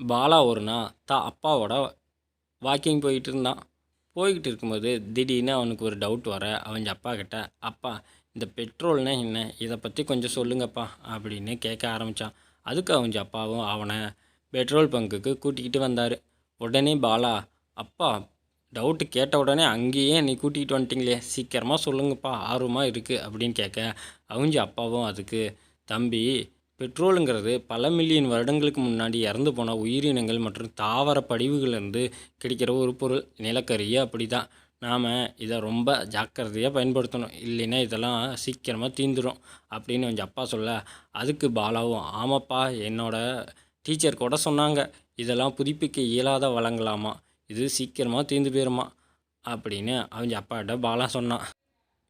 பாலா ஒரு நாள் தான் அப்பாவோட வாக்கிங் போயிட்டு இருந்தான் போய்கிட்டு இருக்கும்போது திடீர்னு அவனுக்கு ஒரு டவுட் வர அவங்க அப்பா கிட்ட அப்பா இந்த பெட்ரோல்னா என்ன? இதை பற்றி கொஞ்சம் சொல்லுங்கப்பா அப்படின்னு கேட்க ஆரம்பித்தான் அதுக்கு அவங்க அப்பாவும் அவனை பெட்ரோல் பங்குக்கு கூட்டிக்கிட்டு வந்தார். உடனே பாலா அப்பா டவுட்டு கேட்ட உடனே அங்கேயே நீ கூட்டிகிட்டு வந்துட்டீங்களே சீக்கிரமாக சொல்லுங்கப்பா ஆர்வமாக இருக்குது அப்படின்னு கேட்க அவங்க அப்பாவும் அதுக்கு தம்பி பெட்ரோலுங்கிறது பல மில்லியன் வருடங்களுக்கு முன்னாடி இறந்து போன உயிரினங்கள் மற்றும் தாவர படிவுகளிலிருந்து கிடைக்கிற ஒரு பொருள். நிலக்கரியே அப்படி தான் நாம் இதை ரொம்ப ஜாக்கிரதையாக பயன்படுத்தணும். இல்லைன்னா இதெல்லாம் சீக்கிரமாக தீந்துடும் அப்படின்னு கொஞ்சம் அப்பா சொல்ல அதுக்கு பாலாவும் ஆமாப்பா என்னோட டீச்சர் கூட சொன்னாங்க இதெல்லாம் புதுப்பிக்க இயலாத வளங்களாமா இது சீக்கிரமாக தீர்ந்து போயிருமா அப்படின்னு அவங்க அப்பாட்ட பாலா சொன்னான்.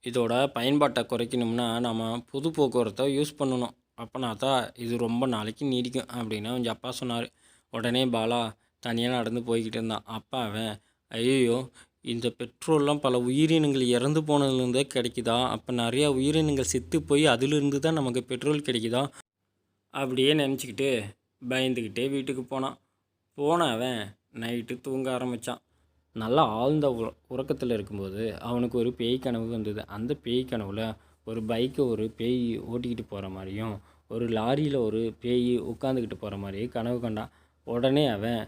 இதோட பயன்பாட்டை குறைக்கணும்னா நம்ம புது போக்குவரத்தை யூஸ் பண்ணணும். அப்போனா தான் இது ரொம்ப நாளைக்கு நீடிக்கும் அப்படின்னு அவங்க அப்பா சொன்னார். உடனே பாலா தனியாக நடந்து போய்கிட்டு இருந்தான். அப்பா அவன் ஐயோ இந்த பெட்ரோல்லாம் பல உயிரினங்கள் இறந்து போனதுலேருந்தே கிடைக்குதா? அப்போ நிறையா உயிரினங்கள் செத்து போய் அதிலிருந்து தான் நமக்கு பெட்ரோல் கிடைக்குதா? அப்படியே நினச்சிக்கிட்டு பயந்துக்கிட்டே வீட்டுக்கு போனான். போன அவன் நைட்டு தூங்க ஆரம்பித்தான் நல்லா ஆழ்ந்த உறக்கத்தில் இருக்கும்போது அவனுக்கு ஒரு பேய் கனவு வந்தது. அந்த பேய் கனவில் ஒரு பைக்கை ஒரு பேய் ஓட்டிக்கிட்டு போகிற மாதிரியும் ஒரு லாரியில் ஒரு பேய் உட்காந்துக்கிட்டு போகிற மாதிரியும் கனவு கண்டான் உடனே அவன்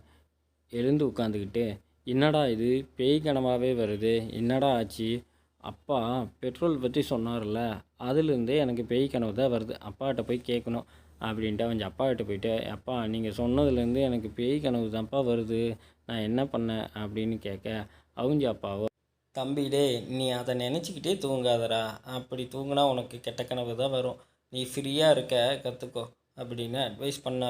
எழுந்து உட்காந்துக்கிட்டு என்னடா இது? பேய் கனவாகவே வருது. என்னடா ஆச்சு? அப்பா பெட்ரோல் பற்றி சொன்னார்ல. அதுலேருந்தே எனக்கு பேய் கனவு தான் வருது. அப்பாட்ட போய் கேட்கணும் அப்படின்ட்டு அவன் அப்பாக்கிட்ட போயிட்டு அப்பா நீங்கள் சொன்னதுலேருந்து எனக்கு பேய் கனவு தான்ப்பா வருது. நான் என்ன பண்ணேன்? அப்படின்னு கேட்க அவங்க அப்பாவோ தம்பி டேய் நீ அதை நினச்சிக்கிட்டே தூங்காதடா. அப்படி தூங்கினா உனக்கு கெட்ட கனவு தான் வரும். நீ ஃப்ரீயாக இருக்க கற்றுக்கோ அப்படின்னு அட்வைஸ் பண்ணார்.